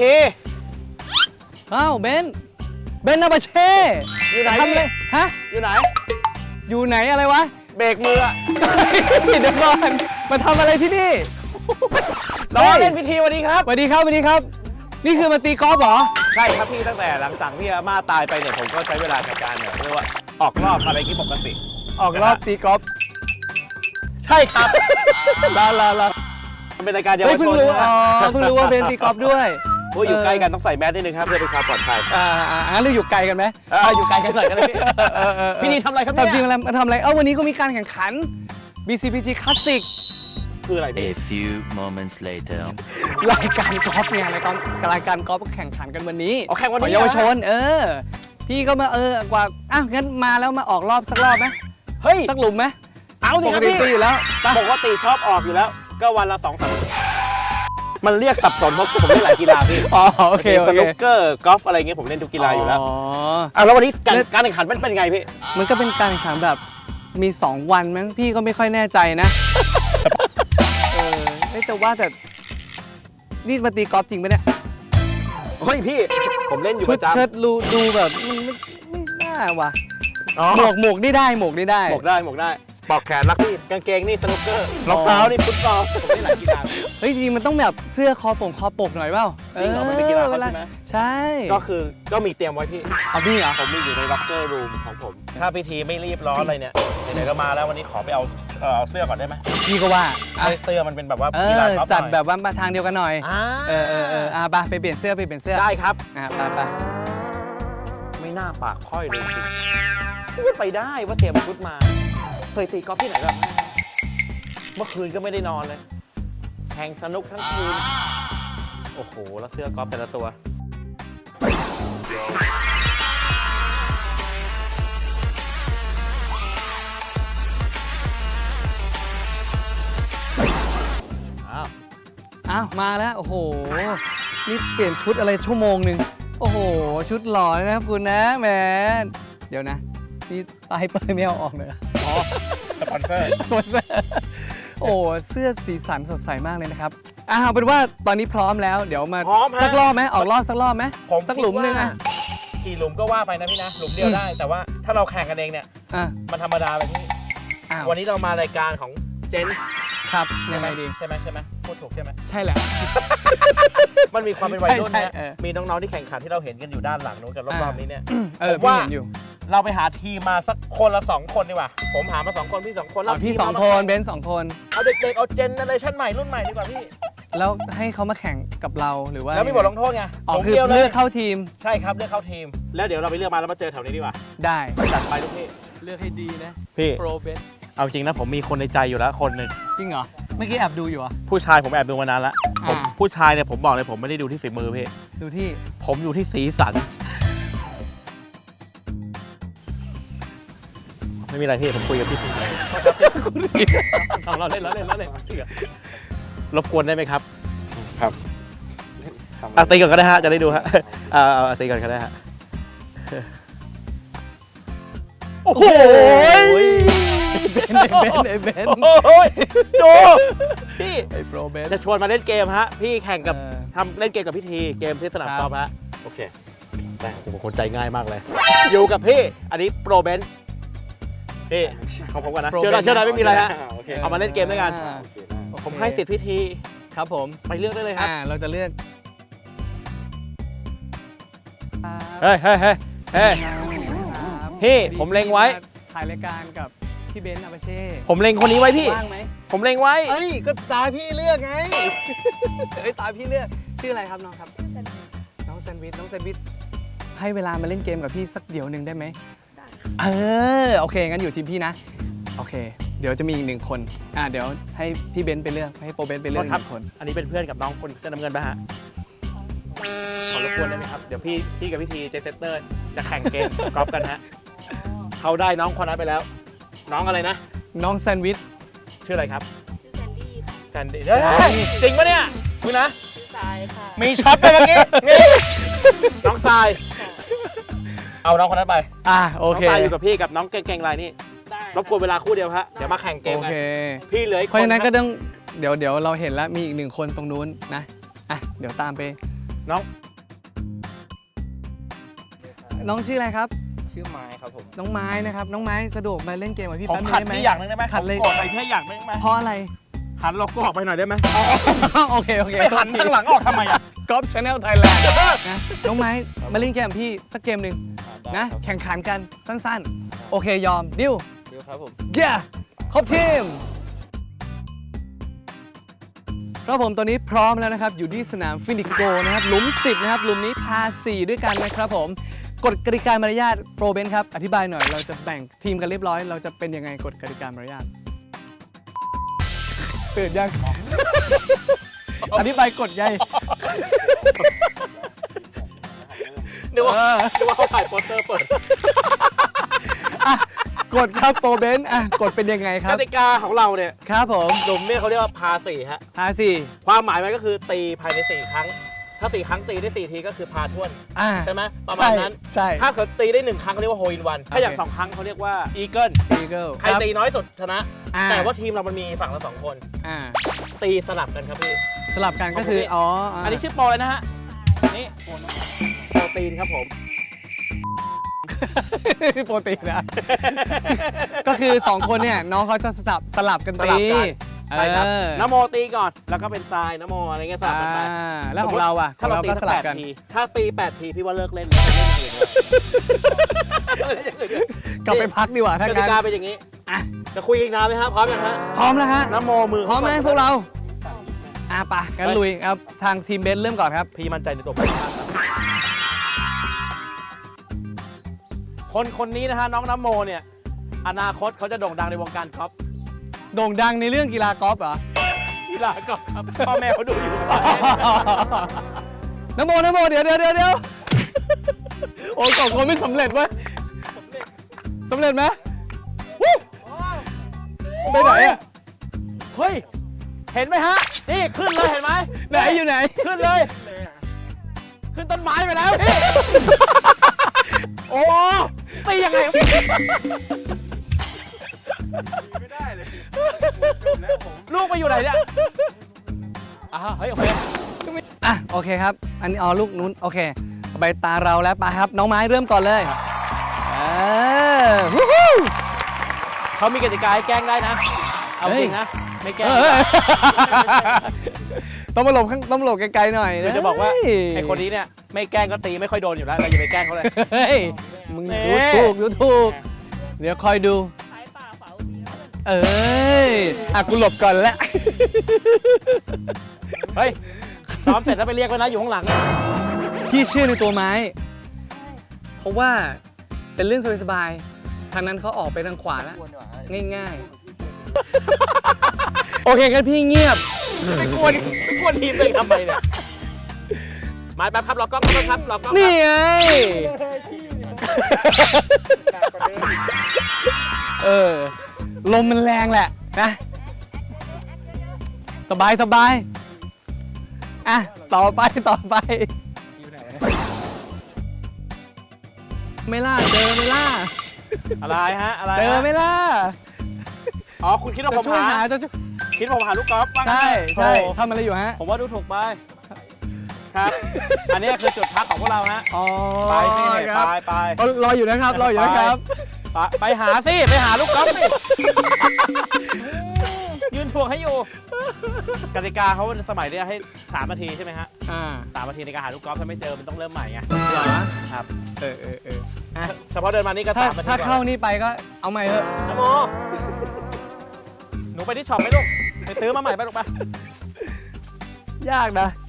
ที อ้าวเบนซ์เบนซ์อาบาเช่อยู่ไหนทำอะไรพี่ ฮะ อยู่ไหน อยู่ไหนอะไรวะ เบรกมืออะเดี๋ยวก่อนมาทำอะไรที่นี่ น้องเล่นพิธีวันนี้ครับ สวัสดีครับสวัสดีครับ นี่คือมาตีกอล์ฟเหรอ ใช่ครับพี่ตั้งแต่หลังจากที่อาม่าตายไปเนี่ยผมก็ใช้เวลาในการเนี่ยเรียกว่าออกรอบอะไรที่ปกติ ออกรอบตีกอล์ฟใช่ครับลาลาลามันเป็นรายการเยาวเฮ้ยชเพิ่งนรู้นะอ๋อเพิ่งรู้ว่าเบนซ์ตีกอล์ฟด้วย โอ้ยอยู่ใกล้กันต้องใส่แมสนิดนึงครับเพื่อเป็นความปลอดภัยอ่าอ่างั้นเราอยู่ไกลกันไหมอ่าอยู่ไกลกันหน่อยก็ได้พี่เออเออเออพี่นีทำอะไรครับทำจริเนี่งยอะไรมาทำอะไร เอ้าวันนี้ก็มีการแข่งขัน BCPG Classic คืออะไรพี่ A few moments later. รายการกอล์ฟเนี่ยรายการรายการกอล์ฟแข่งขันกันวันนี้เอาแข่งวันขอนี้เยาวชเหรอนเออ พี่ก็มาเออกว่าอ้าวงั้นมาแล้วมาออกรอบสักรอบไหมเฮ้ยสักหลุมไหมเอาดิปคกรับติพี่ตีอยู่แล้วไปปกติชอบออกอยู่แล้ว ก็วันละสองสาม มันเรียกสับสนเพราะผมเล่นหลายกีฬาพี่อ๋อโอเคโอสเคนุกเกอร์กอล์ฟอะไรเงี้ยผมเล่นทุกกีฬาอยู่แล้วอ๋อ อะแล้ววันนี้การเล่น การแข่งขันมันเป็นไงพี่ มันก็เป็นการแข่งขันแบบมี 2 วันมั้งพี่ก็ไม่ค่อยแน่ใจนะ เออเอ้ยแต่ว่าแต่นี่มาตีกอล์ฟจริงปะเนี่ยเฮ้ยพี่ ผมเล่นอยู่ชุปดระจำเชิดรูดูแบบมันไม่ไม่น่าว่ะอ๋อหมวกหมวกนี่ได้หมวกนี่ได้ หมวกได้หมวกได้ ปลอกแขนรักพี่กางเกงนี่สนุกเกอร์รองเท้านี่ฟุตบอล ผมเล่นหลายกีฬาพี่เฮ้ยจริงๆมันต้องแบบเสื้อคอปกคอปกหน่อยเปล่าจริงเหรอมันเป็นกีฬาเขาวลใช่ไหม ใช่ก็คือก็มีเตรียมไว้พี่ เอาพี่เหรอ ผมมีอยู่ในล็อกเกอร์รูมของผม ถ้าพิธีไม่รีบร้อนอะไรเนี่ยไหนๆก็มาแล้ววันนี้ขอไปเอาเอ่อเอาเสื้อก่อนได้ไหมพี่ก็ว่าอะให้เสื้อมันเป็นแบบว่าเอกีฬาอท็อปหจัดน่อยแบบว่ามาทางเดียวกันหน่อย อ่าเออเออเอออะไปไปเปลี่ยนเสื้อไปเปลี่ยนเสื้อได้ครับ อะไปไปไม่น่าปากค่อยเลยจริงพูดไปได้ว่าเตรียมชุดมา เคยตีกอล์ฟที่ไหนแบบเมื่อคืนก็ไม่ได้นอนเลยแข่งสนุกทั้งคืน โอ้โห แล้วเสื้อกอล์ฟแต่ละตัว อ้าว อ้าว มาแล้ว โอ้โห นี่เปลี่ยนชุดอะไรชั่วโมงหนึ่งโอ้โห ชุดหล่อนะครับคุณนะแหมเดี๋ยวนะ นี่ตายเปยไม่เอาออกเลยอ๋อ สปอนเซอร์สวยเสื้อโอ้เสื้อสีสันสดใสมากเลยนะครับอ่าเอาเป็นว่าตอนนี้พร้อมแล้วเดี๋ยวมาพร้อมฮะสักรอบไหมออกรอบสักรอบไหมผมสักหลุมหนึงอะกี่หลุมก็ว่าไปนะพี่นะ หลุมเดียวอืมได้ แต่ว่าถ้าเราแข่งกันเองเนี่ย อะมันธรรมดาไปพี่ อ้าววันนี้เรามารายการของเจนส์ครับยังไงดี ใช่ไหมใช่ไหมพูดถูกใช่ไหม ใช่แหละ มันมีความเป็นวัยรุ่นใช่เนี่ยใช่เออ มีน้องๆที่แข่งขันที่เราเห็นกันอยู่ด้านหลังนู้นกับรอบๆนี้เนี่ย เออผมพี่ว่าเห็นอยู่ เราไปหาทีมมาสักคนละสองคนดีกว่า ผมหามาสองคนพี่สองคนเอาพี่ทีมสองมาคนแข่เบนซ์สองคน เอาเด็กๆ เอาเจนเนอเรชั่นใหม่รุ่นใหม่ดีกว่าพี่ แล้วให้เขามาแข่งกับเราหรือว่าแล้วมีบทลงโทษไงอ๋อผมคือดียวเลือกเข้าทีมใช่ครับเลือกเข้าทีม แล้วเดี๋ยวเราไปเลือกมาแล้วมาเจอแถวนี้ดีกว่าได้จัดไปทุกพี่เลือกให้ดีนะพี่ โปรเบนซ์เอาจริงนะผมมีคนในใจอยู่แล้วคนหนึ่งจริงเหรอเมื่อกี้แอบดูอยู่เหรอะ ผู้ชายผมแอบดูมานานแล้วผมอ่า ผู้ชายเนี่ยผมบอกเลยผมไม่ได้ดูที่ฝีมือพี่ ดูที่ผมอยู่ที่สีสัน ไม่มีอะไรพี่ผมคุยกับพี่สีทำเราเล่นแล้วเล่นแล้วเล่นรบกวนได้ไหมครับครับอะตีก่อนก็ได้ฮะจะได้ดูฮะเอาเอาเอาตีก่อนก็ได้ฮะโอ้โหเบนซ์เบนซ์ไอ้เบนซ์โอ้ยดูพี่ไอ้โปรเบนซ์จะชวนมาเล่นเกมฮะพี่แข่งกับเออทำเล่นเกมกับพี่ทีเกมที่สนามครับกอล์ฟฮะโอเคแต่ผมเป็นคนใจง่ายมากเลย อยู่กับพี่ อันนี้โปรเบน พี่ของผมก่อนนะ Pro เชื่อได้ Ben เชื่อได้ไม่มีอะไรฮะ โอเคเอามาเล่นเกมด้วยกัน อ่าผมให้สิทธิ์พี่ทีครับผมไปเลือกได้เลยครับ อ่าเราจะเลือกเฮ้ยเฮ้ยเฮ้ยเฮ้ย ครับพี่ผมเล็งไว้ ถ่ายรายการกับพี่เบนซ์อาบาเช่ผมเล็งคนนี้ไว้พี่ ว่างไหมผมเล็งไว้ เอ้ย ก็ตาพี่เลือกไง เอ้ยตาพี่เลือกชื่ออะไรครับน้องครับ น้องแซนด์วิชน้องแซนด์วิชให้เวลามาเล่นเกมกับพี่สักเดี๋ยวหนึ่งได้ไหม เออโอเคงั้นอยู่ทีมพี่นะ โอเค เดี๋ยวจะมีอีกหนึ่งคน อ่าเดี๋ยวให้พี่เบนซ์ไปเลือกให้โปรเบนซ์ไปเลือกอีกหนึ่งคน อันนี้เป็นเพื่อนกับน้องคนเสื้อน้ำเงินปะฮะ ขอรบกวนได้ไหมครับ เดี๋ยวพี่พี่กับพี่ทีเจสเตอร์จะแข่งเกมกอล์ฟกันฮะเขาได้น้องคนนั้นไปแล้ว น้องอะไรนะ น้องแซนด์วิชชื่ออะไรครับ ชื่อแซนดี้ค่ะแซนดี้เฮ้ยจริงปะเนี่ยคุณนะ ชื่อทรายค่ะ มีช็อตไปเมื่อกี้นี่น้องทราย เอาน้องคนนั้นไปอ่าโอเคน้องทรายอยู่กับพี่กับน้องเก่งๆลายนี่ได้รบกวนเวลาคู่เดียวฮะเดี๋ยวมาแข่งเกมโอกันเค พี่เหลืออีกเพราะฉะนั้นคก็ต้องเดี๋ยวเดี๋ยวเราเห็นแล้วมีอีกหนึ่งคนตรงนู้นนะอะเดี๋ยวตามไป น้องน้องชื่ออะไรครับ ชื่อไม้ครับผมน้องไม้นะครับ น้องไม้สะดวกมาเล่นเกมกับพี่ผมแป๊บนึงขัดได้ไหม พี่อย่างหนึงได้ไหมขัดเลย ผมกดไปพี่อย่างหนึงได้ไหมเพราะอะไร หันโลโก้ออกไปหน่อยได้ไหมโอเคโอเคไม่หันข้างหลังออกทำไมอะกอล์ฟชาแนลไทยแลนด์นะน้องไม้มาเล่นเกมกับพี่สักเกมหนึ่ง นะ แข่งขันกันสั้นๆ โอเคยอม ดิวเดี๋ยวครับผมเย้ครบทีมครับผมตอนนี้พร้อมแล้วนะครับ อยู่ที่สนามฟินิกโกนะครับ หลุม 10 นะครับ หลุมนี้พา 4 ด้วยกันนะครับผมกฎกติกามารยาทโปรเบนครับ อธิบายหน่อย เราจะแบ่งทีมกันเรียบร้อย เราจะเป็นยังไงกฎกติกามารยาทตื่นยัง อธิบายกฎใหญ่ นึกว่าเออนึกว่าเขาถ่ายโปสเตอร์เปิดกฎครับโปรเบนอะกฎเป็นยังไงคกรับ ติกาของเราเนี่ยครับผมหลุมเนี่ยเขาเรียกว่าพาสี่ฮะพาสี่ความหมายมันก็คือตีภายใน4ครั้ง ถ้า4ครั้งตีได้4ทีก็คือพาท่วน อ่าใช่ไหมประมาณนั้น ใช่ ถ้าเกิดตีได้1ครั้งเขาเรียกว่าโฮอินวัน ถ้าอย่างโอเค2ครั้งเขาเรียกว่าอีเกิลอีเกิลใครตีน้อยสุดชนะอ่แต่ว่าทีมเรามันมีฝั่งละสองคน อ่าตีสลับกันครับพี่ สลับกันก็คือ อ๋ออัอันนี้ชื่อโปรเลยนะฮะ นี่โปร ตีนครับผม โปรตีนนะ ก็คือ 2 คนเนี่ย น้องเขาจะสลับสลับกันสตีลับกัน เอใช่ครับอน้ำโมตีก่อน แล้วก็เป็นทรายน้ำโมอะไรเงี้ยสลับกันไป อ่าแล้วของเราอะขถ้าองเราเราตีก็สัสกลัแปบดกัน ที ถ้าตีแปดทีพี่ว่าเลิกเล่นเลยเล่นอย่างอื่นเลยกลับไปพักดีกว่าถ้ากติงั้น กาเป็นอย่างนี้อะ จะคุยอีกนานไหมฮะพร้อมยังฮะพร้อมแล้วฮะ น้ำโมมือพร้อมไหมพวกเราอะไปะงั้นลุยครับทางทีมเบนซ์เริ่มก่อนครับ พี่มั่นใจในตัวพี่มากครับ คนคนนี้นะฮะน้องน้ำโมเนี่ย อนาคตเขาจะโด่งดังในวงการกอล์ฟโด่งดังในเรื่องกีฬากอล์ฟเหรอ กีฬากอล์ฟครับพ่อแม่เขาดูอยู่ น้ำโมน้ำโมเดี๋ยวเดี๋ยวเดี๋ยวเดี๋ยวโอ้ยสองคนไม่สำเร็จเว้ยสำเร็จไหมวู้ไปไหนอะเฮ้ย เห็นไหมฮะ นี่ขึ้นเลยเห็นไหมไหนอยู่ไหน ขึ้นเลย ขึ้นต้นไม้ไปแล้วพี่ โอ้ตียังไง ไม่ได้เลยลูกไปอยู่ไหนเนี่ยอ่าเฮ้ยโอเคอะโอเคครับ อันนี้อ๋อลูกนู้นโอเคต่อไปตาเราแล้วไปครับ น้องไม้เริ่มก่อนเลยเออฮู้ฮู้ เขามีกติกาให้แกล้งได้นะ เอาจริงนะ ไม่แกล้ง เออต้องมาหลบข้างต้องมาหลบไกลๆหน่อยคือจะบอกว่า เฮ้ยไอคนนี้เนี่ย ไม่แกล้งก็ตีไม่ค่อยโดนอยู่แล้วเราอย่าไปแกล้งเขาเลย เฮ้ยมึงแน่ ดูถูกดูถูก เดี๋ยวคอยดูซ้ายป่าเฝาดีเพื่อนเอ้ยอะกูหลบก่อนแล้วเฮ้ยซ้อมเสร็จแล้วไปเรียกไว้นะอยู่ข้างหลัง พี่เชื่อในตัวไม้ เพราะว่าเป็นเรื่องสบายๆทางนั้นเขาออกไปทางขวาแล้ว ง่ายๆ โอเคงั้นพี่เงียบไม่กวนไม่กวนทีมตัวเองทำไมเนี่ย มาแป๊บครับรอกล้องรอกล้องครับรอกล้องครับนี่ไง เออ ลมมันแรงแหละนะ สบายสบายอะ ต่อไปต่อไป ไม่ล่าเจอไม่ล่า อะไรฮะอะไรเจอฮะไม่ล่า อ๋อคุณคิดว่าจะผมช่วยหาหาจะช่วยคิดว่าผมหาลูกกอล์ฟว่างั้นใช่เถอะใช่โอ้ทำอะไรอยู่ฮะ ผมว่าดูถูกไป ครับ อันนี้คือจุดพักของพวกเราฮะอ๋อไปสิคไปรับไปรออยู่นะครับรออยู่นะครับ ไปไปหาสิไปหาลูกกอล์ฟสิยืนถ่วงให้อยู่กติกาเขาสมัยเนี้ยให้สามนาทีใช่ไหมฮะอ่าสามนาทีในการหาลูกกอล์ฟถ้าไม่เจอมันต้องเริ่มใหม่ไงเหรอครับเออเออเอออะเฉพาะเดินมานี่ก็ถ้าสามนาทีถ้าก่อนเข้านี่ไปก็เอาใหม่เถอะนะโมหนูไปที่ช็อปไหมลูกไปซื้อมาใหม่ไปลูกไปยากนะนี่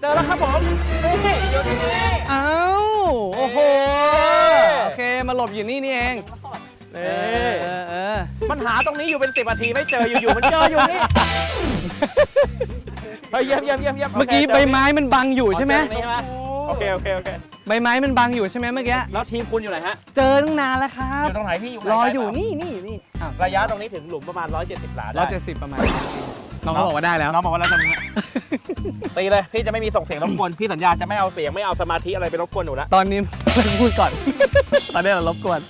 เจอแล้วครับผมนี่อยู่ที่นี่อ้าวโอ้โหโอเคมาหลบอยู่นี่นี่เองเอนี่อเออเออมันหาตรงนี้อยู่เป็นสิบนาทีไม่เจออยู่ๆมันเจออยู่นี่เฮ้ยเยี่ยมเยี่ยมเยี่ยมเยี่ยมเมื่อกี้โคจใบไม้มันบังอยู่ใช่ไหมเจอตรงนี้ใช่ไหมโอเคโอเคโอเคใบไม้มันบังอยู่ใช่ไหมเมื่อกี้แล้วทีมคุณอยู่ไหนฮะเจอตั้งนานแล้วครัอบยู่ตรงไหนพี่อยู่รออยู่นี่นี่นี่อ้าวระยะตรงนี้ถึงหลุมประมาณ 170หลาได้ร้อยเจ็ดสิบประมาณ น้องเขาบอกว่าได้แล้วน้องบอกว่าแล้วตรงนี้ตีเลยพี่จะไม่มีส่งเสียงรบกวนพี่สัญญาจะไม่เอาเสียงไม่เอาสมาธิอะไรไปรบกวนหนูละตอนนี้พูดก่อน ตอนนี้เรารบกวน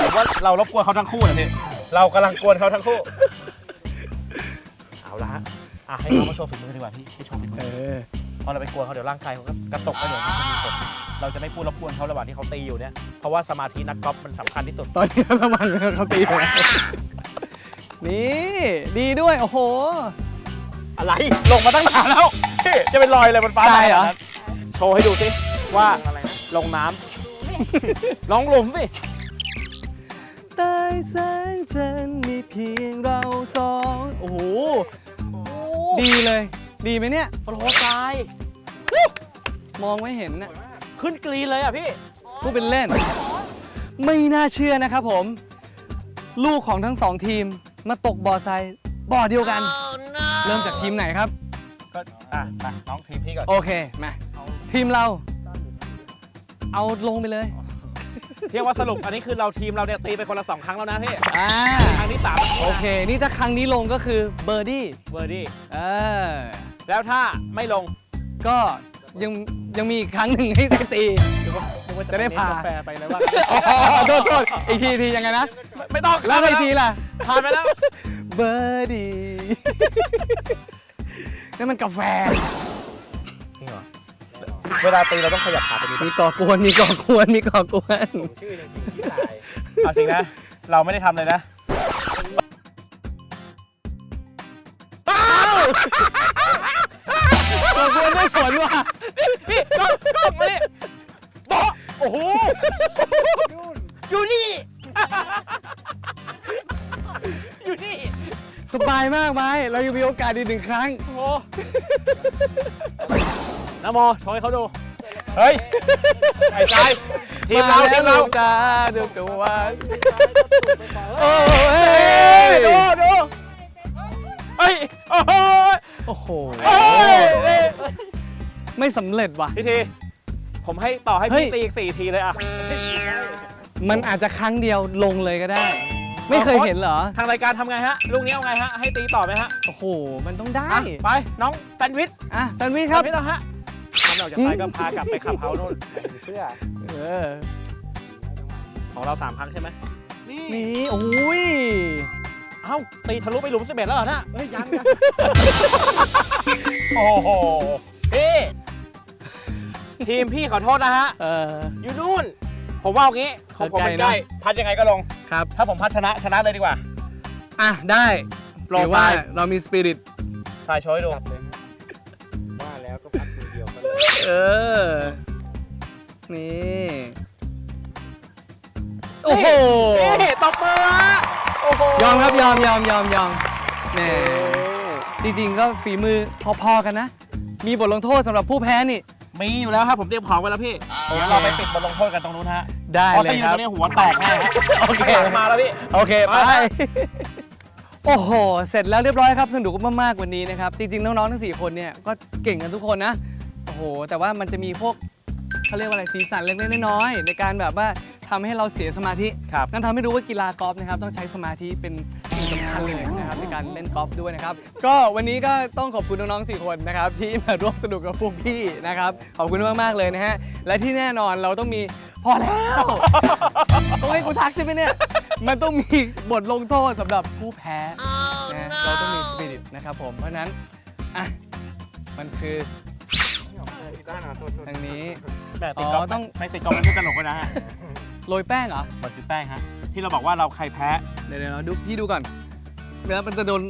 ผมว่าเรารบกวนเขาทั้งคู่นะพี่เรากำลังกวนเขาทั้งคู่ เอาละฮะอะให้น้องมาโชว์ฝีมือดีกว่าพี่ให้โชว์ฝีมืเอออพอเราไปกวนเขาเดี๋ยวร่างกายเขาก็กระตุกแล้วเดี๋ยวมันจะมีผล เราจะไม่พูดรบกวนเขาระหว่างที่เขาตีอยู่เนี่ยเพราะว่าสมาธินักกอล์ฟมันสำคัญที่สุด ตอนนี้เขามันเขาตีไปแล้วนี่ดีด้วย โอ้โห อะไรลงมาตั้งนานแล้วพี่จะเป็นรอยอะไรบนฟ้าตายเหรอขนดนั้นโชว์ให้ดูสิว่าอะไรนะลงน้ำลองหลุมสิใต้แสงจันทร์มีเพียงเราสองโอ้โห ดีเลย ดีไหมเนี่ย โปรไซด์มองไม่เห็นน่ะ ขึ้นกรีนเลยอะพี่ พูดเป็นเล่น ไม่น่าเชื่อนะครับผม ลูกของทั้งสองทีมมาตกบ่อทรายบ่อเดียวกัน เริ่มจากทีมไหนครับ ก็อะมาน้องทีมพี่ก่อนโอเค มา ทีมเรา เอาลงไปเลยเรียกว่าสรุปอันนี้คือเราทีมเราเนี่ยตีไปคนละสองครั้งแล้วนะพี่อ่าครั้งที่สามโอเค นี่ถ้าครั้งนี้ลงก็คือเบอร์ดี้เบอร์ดี้เออแล้วถ้าไม่ลงก็ ยังยังมีอีกครั้งหนึ่งให้ได้ตี จะได้พากาแฟไปเลยว่า อ๋อโทษโทษอีกทีอีกทียังไงนะ ไม่ไม่ต้องแล้วอีกทีล่ะ ผ่านไปแล้ว เบอร์ดี้นั่นมันกาแฟ จริงเหรอเวลาตีเราต้องขยับขาไปนิดนึงมีก่อกวน มีก่อกวน มีก่อกวนชื่อจริงๆที่ตาย เอาจริงนะ เราไม่ได้ทำเลยนะ ก่อกวนได้ผลว่ะพี่ก็ก็มาดิโต๊ะโอ้โหอยู่นี่ อยู่นี่ สบายมากไหมเรายังมีโอกาสอีกหนึ่งครั้ง โอ้โหนะโมโชว์ให้เขาดู เฮ้ยไอ้ใจทีมเราทีมเราลูกตาดูตัวโอ้เฮ้เฮ้ยยดูดูเฮ้ย โอ้โห โอ้โหเฮ้ยนี่ไม่สำเร็จว่ะ พี่ที ผมให้ต่อให้เฮ้ย พี่ตีอีกสี่ทีเลยอะมันอาจจะครั้งเดียวลงเลยก็ได้ ไม่เคยเห็นเหรอ ทางรายการทำไงฮะ ลูกนี้เอาไงฮะ ให้ตีต่อไหมฮะโอ้โห มันต้องได้ อะไป น้องแซนด์วิชอะแซนด์วิชคครัรับบพี่ต้องฮะทำออกจากไปก็พากลับไปขับเฮาส์นู่นเสื้อเออ ของเราสามครั้งใช่ไหมนี่โอ้ยเอ้าตีทะลุไปหลุมสิบเอ็ดแล้วเหรอนะเฮ้ยยังยังโอ้โหพี่ทีมพี่ขอโทษนะฮะ เออ อยู่นู่น ผมว่าเอางี้ของผมมันไกลนะใกล้พัดยังไงก็ลง ครับ ถ้าผมพัดชนะชนะเลยดีกว่า อะ ได้โปรถือว่าไฟล์เรามีสปิริตชายโชว์ให้ดู จับเลยฮะว่าแล้วก็พักมือเดียวกันเลยเออ นี่ โอ้โห นี่ตบมือฮะ โอ้โหยอมครับยอมยอมยอมยอมแหมจริงๆก็ฝีมือพอๆกันนะ มีบทลงโทษสำหรับผู้แพ้นี่ มีอยู่แล้วครับผมเตรียมของไว้แล้วพี่ เดี๋ยวเราไปปิดบทลงโทษกันตรงนู้นฮะได้เพราะเลถ้ายยืคนรับตรงนี้หัวแตกแน่ฮะโอเค มาแล้วพี่ โอเคไปไป โอ้โห เสร็จแล้วเรียบร้อยครับสนุกมากๆวันนี้นะครับ จริงๆ น้องๆ ทั้ง 4 คนเนี่ย ก็เก่งกันทุกคนนะ โอ้โห แต่ว่ามันจะมีพวก เขาเรียกว่าอะไรสีสันเล็กๆน้อยๆในการแบบว่าทำให้เราเสียสมาธิ ครับ นั่นทำให้รู้ว่ากีฬากอล์ฟนะครับต้องใช้สมาธิเป็นสิ่งสำคัญเลยนะครับในการเล่นกอล์ฟด้วยนะครับ ก็วันนี้ก็ต้องขอบคุณน้องๆ4คนนะครับที่มาร่วมสนุกกับพวกพี่นะครับขอบคุณมากๆเลยนะฮะและที่แน่นอนเราต้องมีพอแล้ว ต้องให้กูทักใช่ไหมเนี่ยมันต้องมีบทลงโทษสำหรับผู้แพ้นะเราต้องมีสปิริตนะครับผมเพราะฉะนั้นอะมันคือ ด้านหน้าโทษทางนี้แม่ติดกอล์ฟอ๋อต้องไม่ติดกอล์ฟมันไม่สนุกเลยนะฮะโรยแป้งเหรอมันคือแป้งฮะที่เราบอกว่าเราใครแพ้เดี๋ยวเดี๋ยวเราดูพี่ดูก่อนเวลามันจะโดน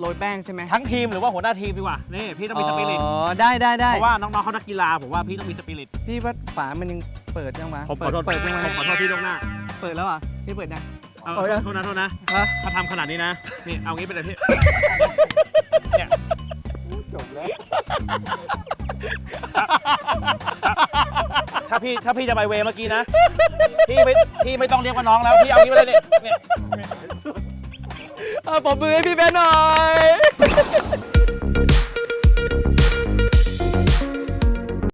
โรยแป้งใช่ไหมทั้งทีมหรือว่าหัวหน้าทีมดีกว่านี่พี่ต้องมีสปิริตอ๋อได้ได้ได้เพราะว่าน้องๆเขานักกีฬาผมว่าพี่ต้องมีสปิริตพี่ว่าฝามันยังเปิดยังวะผมขเปิอดโทษเปิดยังไงผมขอโทษพี่ล่วงหน้าเปิดแล้วอะพี่เปิดยัง เอาเอายังโทษนะโทษนะฮะถ้าทำขนาดนี้นะนี่เอางี้ไปเลยพี่เนี่ยจบแล้ว ถ้าพี่ถ้าพี่จะไปเวย์เมื่อกี้นะ พี่ไม่พี่ไม่ต้องเรียกว่าน้องแล้ว พี่เอานี้ไปเลยเนี่ยเนี่ยอะปรบมือให้พี่เบนหน่อย